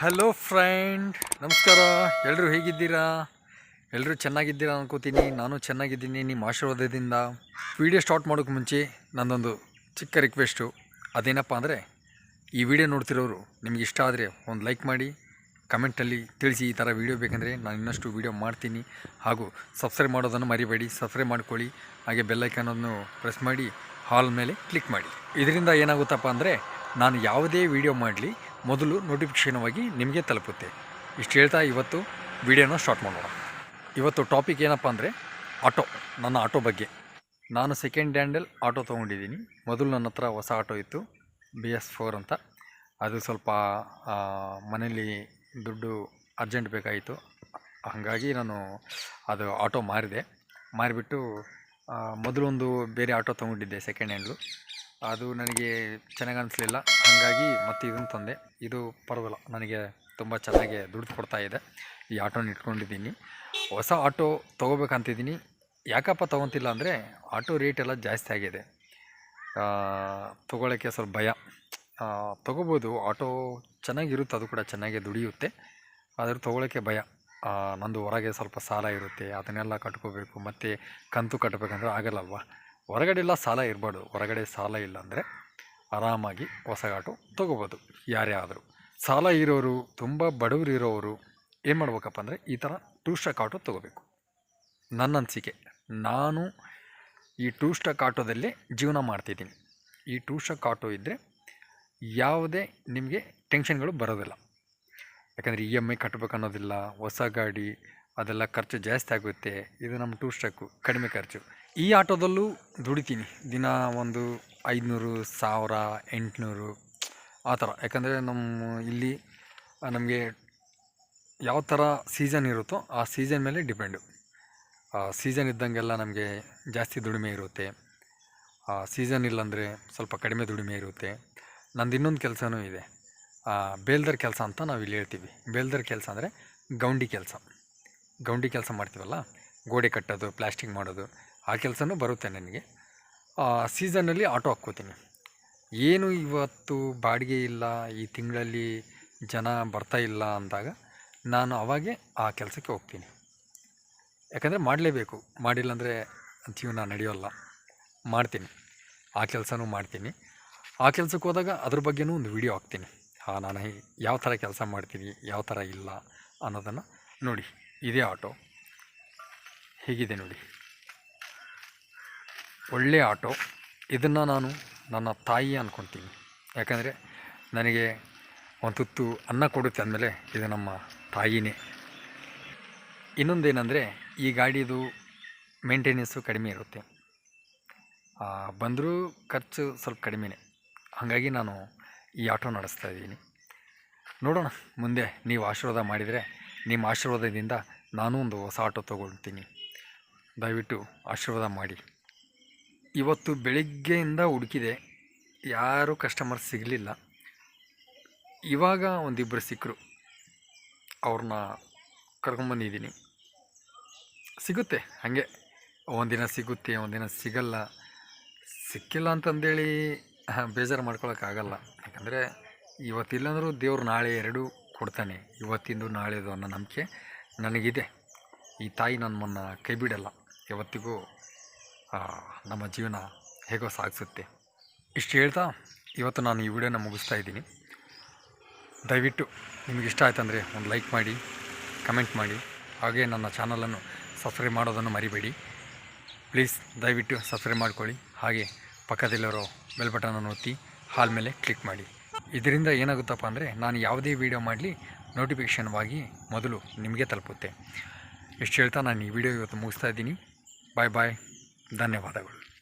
Hello friend ನಮಸ್ಕಾರ. ಎಲ್ಲರೂ ಹೇಗಿದ್ದೀರಾ? ಎಲ್ಲರೂ ಚೆನ್ನಾಗಿದ್ದೀರಾ ಅನ್ಕೋತೀನಿ. ನಾನು ಚೆನ್ನಾಗಿದ್ದೀನಿ ನಿಮ್ಮ ಆಶೀರ್ವಾದದಿಂದ. ವಿಡಿಯೋ ಸ್ಟಾರ್ಟ್ ಮಾಡೋಕ್ಕೆ ಮುಂಚೆ ನನ್ನೊಂದು ಚಿಕ್ಕ ರಿಕ್ವೆಸ್ಟು ಅದೇನಪ್ಪ ಅಂದರೆ, ಈ ವಿಡಿಯೋ ನೋಡ್ತಿರೋರು ನಿಮ್ಗೆ ಇಷ್ಟ ಆದರೆ ಒಂದು ಲೈಕ್ ಮಾಡಿ ಕಮೆಂಟಲ್ಲಿ ತಿಳಿಸಿ ಈ ಥರ ವೀಡಿಯೋ ಬೇಕಂದರೆ ನಾನು ಇನ್ನಷ್ಟು ವೀಡಿಯೋ ಮಾಡ್ತೀನಿ. ಹಾಗೂ ಸಬ್ಸ್ಕ್ರೈಬ್ ಮಾಡೋದನ್ನು ಮರಿಬೇಡಿ. ಸಬ್ಸ್ಕ್ರೈಬ್ ಮಾಡ್ಕೊಳ್ಳಿ. ಹಾಗೆ ಬೆಲ್ಲೈಕನನ್ನು ಪ್ರೆಸ್ ಮಾಡಿ ಹಾಲ್ ಮೇಲೆ ಕ್ಲಿಕ್ ಮಾಡಿ. ಇದರಿಂದ ಏನಾಗುತ್ತಪ್ಪ ಅಂದರೆ, ನಾನು ಯಾವುದೇ ವೀಡಿಯೋ ಮಾಡಲಿ ಮೊದಲು ನೋಟಿಫಿಕೇಷನವಾಗಿ ನಿಮಗೆ ತಲುಪುತ್ತೆ. ಇಷ್ಟು ಹೇಳ್ತಾ ಇವತ್ತು ವಿಡಿಯೋನ ಸ್ಟಾರ್ಟ್ ಮಾಡೋಣ. ಇವತ್ತು ಟಾಪಿಕ್ ಏನಪ್ಪ ಅಂದರೆ ಆಟೋ ನನ್ನ ಆಟೋ ಬಗ್ಗೆ. ನಾನು ಸೆಕೆಂಡ್ ಹ್ಯಾಂಡಲ್ ಆಟೋ ತೊಗೊಂಡಿದ್ದೀನಿ. ಮೊದಲು ನನ್ನ ಹತ್ರ ಹೊಸ ಆಟೋ ಇತ್ತು ಬಿ ಎಸ್ ಫೋರ್ ಅಂತ. ಅದು ಸ್ವಲ್ಪ ಮನೇಲಿ ದುಡ್ಡು ಅರ್ಜೆಂಟ್ ಬೇಕಾಯಿತು ಹಾಗಾಗಿ ನಾನು ಅದು ಆಟೋ ಮಾರಿದೆ. ಮಾರಿಬಿಟ್ಟು ಮೊದಲೊಂದು ಬೇರೆ ಆಟೋ ತೊಗೊಂಡಿದ್ದೆ ಸೆಕೆಂಡ್ ಹ್ಯಾಂಡ್ಲು ಅದು ನನಗೆ ಚೆನ್ನಾಗಿ ಅನಿಸ್ಲಿಲ್ಲ ಹಾಗಾಗಿ ಮತ್ತೆ ಇದನ್ನು ತಂದೆ. ಇದು ಪರವಾಗಿಲ್ಲ. ನನಗೆ ತುಂಬ ಚೆನ್ನಾಗಿ ದುಡ್ಡು ಕೊಡ್ತಾ ಇದೆ. ಈ ಆಟೋನ ಇಟ್ಕೊಂಡಿದ್ದೀನಿ. ಹೊಸ ಆಟೋ ತೊಗೋಬೇಕಂತಿದ್ದೀನಿ. ಯಾಕಪ್ಪ ತೊಗೊತಿಲ್ಲ ಅಂದರೆ ಆಟೋ ರೇಟ್ ಎಲ್ಲ ಜಾಸ್ತಿ ಆಗಿದೆ. ತೊಗೊಳ್ಳೋಕ್ಕೆ ಸ್ವಲ್ಪ ಭಯ. ತೊಗೋಬೋದು. ಆಟೋ ಚೆನ್ನಾಗಿರುತ್ತೆ. ಅದು ಕೂಡ ಚೆನ್ನಾಗಿ ದುಡಿಯುತ್ತೆ. ಆದರೆ ತೊಗೊಳ್ಳೋಕ್ಕೆ ಭಯ. ನಂದು ಹೊರಗೆ ಸ್ವಲ್ಪ ಸಾಲ ಇರುತ್ತೆ. ಅದನ್ನೆಲ್ಲ ಕಟ್ಕೋಬೇಕು. ಮತ್ತು ಕಂತು ಕಟ್ಟಬೇಕಂದ್ರೆ ಆಗಲ್ಲಲ್ವ? ಹೊರಗಡೆ ಎಲ್ಲ ಸಾಲ ಇರಬಾರ್ದು ಹೊರಗಡೆ ಸಾಲ ಇಲ್ಲ ಅಂದರೆ ಆರಾಮಾಗಿ ಹೊಸ ಆಟೋ ತೊಗೋಬೋದು. ಯಾರೇ ಆದರೂ. ಸಾಲ ಇರೋರು, ತುಂಬ ಬಡವರು ಇರೋರು ಏನು ಮಾಡ್ಬೇಕಪ್ಪ ಅಂದರೆ ಈ ಥರ ಟೂ ಸ್ಟಾಕ್ ಆಟೋ ತೊಗೋಬೇಕು. ನನ್ನ ಅನಿಸಿಕೆ, ನಾನು ಈ ಟೂ ಸ್ಟಾಕ್ ಆಟೋದಲ್ಲೇ ಜೀವನ ಮಾಡ್ತಿದ್ದೀನಿ. ಈ ಟೂ ಸ್ಟಾಕ್ ಆಟೋ ಇದ್ದರೆ ಯಾವುದೇ ನಿಮಗೆ ಟೆನ್ಷನ್ಗಳು ಬರೋದಿಲ್ಲ. ಯಾಕಂದರೆ ಇ ಎಂ ಐ ಕಟ್ಟಬೇಕನ್ನೋದಿಲ್ಲ ಹೊಸ ಗಾಡಿ, ಅದೆಲ್ಲ ಖರ್ಚು ಜಾಸ್ತಿ ಆಗುತ್ತೆ. ಇದು ನಮ್ಮ ಟೂ ಸ್ಟಾಕು ಕಡಿಮೆ ಖರ್ಚು. ಈ ಆಟೋದಲ್ಲೂ ದುಡಿತೀನಿ. ದಿನ ಒಂದು ಐದುನೂರು, ಸಾವಿರ, ಎಂಟುನೂರು, ಆ ಥರ. ಯಾಕಂದರೆ ನಮ್ಮ ಇಲ್ಲಿ ನಮಗೆ ಯಾವ ಥರ ಸೀಸನ್ ಇರುತ್ತೋ ಆ ಸೀಸನ್ ಮೇಲೆ ಡಿಪೆಂಡು ಸೀಸನ್ ಇದ್ದಂಗೆಲ್ಲ ನಮಗೆ ಜಾಸ್ತಿ ದುಡಿಮೆ ಇರುತ್ತೆ. ಸೀಸನ್ ಇಲ್ಲಾಂದರೆ ಸ್ವಲ್ಪ ಕಡಿಮೆ ದುಡಿಮೆ ಇರುತ್ತೆ. ನಂದು ಇನ್ನೊಂದು ಕೆಲಸನೂ ಇದೆ. ಬೇಲ್ದರ್ ಕೆಲಸ ಅಂತ ನಾವು ಇಲ್ಲಿ ಹೇಳ್ತೀವಿ. ಬೇಲ್ದರ್ ಕೆಲಸ ಅಂದರೆ ಗೌಂಡಿ ಕೆಲಸ. ಗೌಂಡಿ ಕೆಲಸ ಮಾಡ್ತೀವಲ್ಲ? ಗೋಡೆ ಕಟ್ಟೋದು ಪ್ಲ್ಯಾಸ್ಟಿಕ್ ಮಾಡೋದು. ಆ ಕೆಲಸನೂ ಬರುತ್ತೆ ನನಗೆ. ಸೀಸನ್ನಲ್ಲಿ ಆಟೋ ಹಾಕ್ಕೋತೀನಿ. ಏನು ಇವತ್ತು ಬಾಡಿಗೆ ಇಲ್ಲ, ಈ ತಿಂಗಳಲ್ಲಿ ಜನ ಬರ್ತಾ ಇಲ್ಲ ಅಂದಾಗ ನಾನು ಅವಾಗೆ ಆ ಕೆಲಸಕ್ಕೆ ಹೋಗ್ತೀನಿ. ಯಾಕಂದರೆ ಮಾಡಲೇಬೇಕು. ಮಾಡಿಲ್ಲ ಅಂದರೆ ಜೀವನ ನಡೆಯೋಲ್ಲ. ಮಾಡ್ತೀನಿ. ಆ ಕೆಲಸನೂ ಮಾಡ್ತೀನಿ. ಆ ಕೆಲಸಕ್ಕೆ ಹೋದಾಗ ಅದ್ರ ಬಗ್ಗೆನೂ ಒಂದು ವಿಡಿಯೋ ಹಾಕ್ತೀನಿ. ಹಾಂ ನಾನು ಯಾವ ಥರ ಕೆಲಸ ಮಾಡ್ತೀನಿ, ಯಾವ ಥರ ಇಲ್ಲ ಅನ್ನೋದನ್ನು ನೋಡಿ. ಇದೇ ಆಟೋ ಹೇಗಿದೆ ನೋಡಿ. ಒಳ್ಳೆಯ ಆಟೋ. ಇದನ್ನು ನಾನು ನನ್ನ ತಾಯಿ ಅಂದ್ಕೊತೀನಿ ಯಾಕಂದರೆ ನನಗೆ ಒಂದು ತುತ್ತು ಅನ್ನ ಕೊಡುತ್ತೆ ಅಂದಮೇಲೆ ಇದು ನಮ್ಮ ತಾಯಿನೇ. ಇನ್ನೊಂದೇನೆಂದರೆ ಈ ಗಾಡಿದು ಮೇಂಟೆನೆನ್ಸು ಕಡಿಮೆ ಇರುತ್ತೆ. ಬಂದರೂ ಖರ್ಚು ಸ್ವಲ್ಪ ಕಡಿಮೆನೇ. ಹಾಗಾಗಿ ನಾನು ಈ ಆಟೋ ನಡೆಸ್ತಾ ಇದ್ದೀನಿ. ನೋಡೋಣ, ಮುಂದೆ ನೀವು ಆಶೀರ್ವಾದ ಮಾಡಿದರೆ ನಿಮ್ಮ ಆಶೀರ್ವಾದದಿಂದ ನಾನು ಒಂದು ಹೊಸ ಆಟೋ ತೊಗೊಳ್ತೀನಿ. ದಯವಿಟ್ಟು ಆಶೀರ್ವಾದ ಮಾಡಿ. ಇವತ್ತು ಬೆಳಿಗ್ಗೆಯಿಂದ ಹುಡುಕಿದೆ. ಯಾರೂ ಕಸ್ಟಮರ್ ಸಿಗಲಿಲ್ಲ. ಇವಾಗ ಒಂದಿಬ್ಬರು ಸಿಕ್ಕರು ಅವ್ರನ್ನ ಕರ್ಕೊಂಬಂದಿದ್ದೀನಿ ಸಿಗುತ್ತೆ, ಹಾಗೆ. ಒಂದಿನ ಸಿಗುತ್ತೆ, ಒಂದಿನ ಸಿಗಲ್ಲ. ಸಿಕ್ಕಿಲ್ಲ ಅಂತಂದೇಳಿ ಬೇಜಾರು ಮಾಡ್ಕೊಳಕ್ಕಾಗಲ್ಲ. ಯಾಕಂದರೆ ಇವತ್ತಿಲ್ಲಂದ್ರೂ ದೇವ್ರು ನಾಳೆ ಎರಡೂ ಕೊಡ್ತಾನೆ. ಇವತ್ತಿಂದು ನಾಳೆದು ಅನ್ನೋ ನಂಬಿಕೆ ನನಗಿದೆ. ಈ ತಾಯಿ ನಮ್ಮನ್ನು ಕೈ ಬಿಡಲ್ಲ. ಯಾವತ್ತಿಗೂ ನಮ್ಮ ಜೀವನ ಹೇಗೋ ಸಾಗಿಸುತ್ತೆ. ಇಷ್ಟು ಹೇಳ್ತಾ ಇವತ್ತು ನಾನು ಈ ವಿಡಿಯೋನ ಮುಗಿಸ್ತಾ ಇದ್ದೀನಿ. ದಯವಿಟ್ಟು ನಿಮಗೆ ಇಷ್ಟ ಆಯ್ತಂದರೆ ಒಂದು ಲೈಕ್ ಮಾಡಿ, ಕಮೆಂಟ್ ಮಾಡಿ, ಹಾಗೆ ನನ್ನ ಚಾನಲನ್ನು ಸಬ್ಸ್ಕ್ರೈಬ್ ಮಾಡೋದನ್ನು ಮರಿಬೇಡಿ. ಪ್ಲೀಸ್ ದಯವಿಟ್ಟು ಸಬ್ಸ್ಕ್ರೈಬ್ ಮಾಡ್ಕೊಳ್ಳಿ, ಹಾಗೆ ಪಕ್ಕದಲ್ಲಿರೋ ಬೆಲ್ ಬಟನನ್ನು ಒತ್ತಿ ಹಾಲ್ ಮೇಲೆ ಕ್ಲಿಕ್ ಮಾಡಿ. ಇದರಿಂದ ಏನಾಗುತ್ತಪ್ಪ ಅಂದರೆ ನಾನು ಯಾವುದೇ ವೀಡಿಯೋ ಮಾಡಲಿ ನೋಟಿಫಿಕೇಷನ್ವಾಗಿ ಮೊದಲು ನಿಮಗೆ ತಲುಪುತ್ತೆ. ಇಷ್ಟು ಹೇಳ್ತಾ ನಾನು ಈ ವಿಡಿಯೋ ಇವತ್ತು ಮುಗಿಸ್ತಾ ಇದ್ದೀನಿ. ಬಾಯ್ ಬಾಯ್. ಧನ್ಯವಾದಗಳು.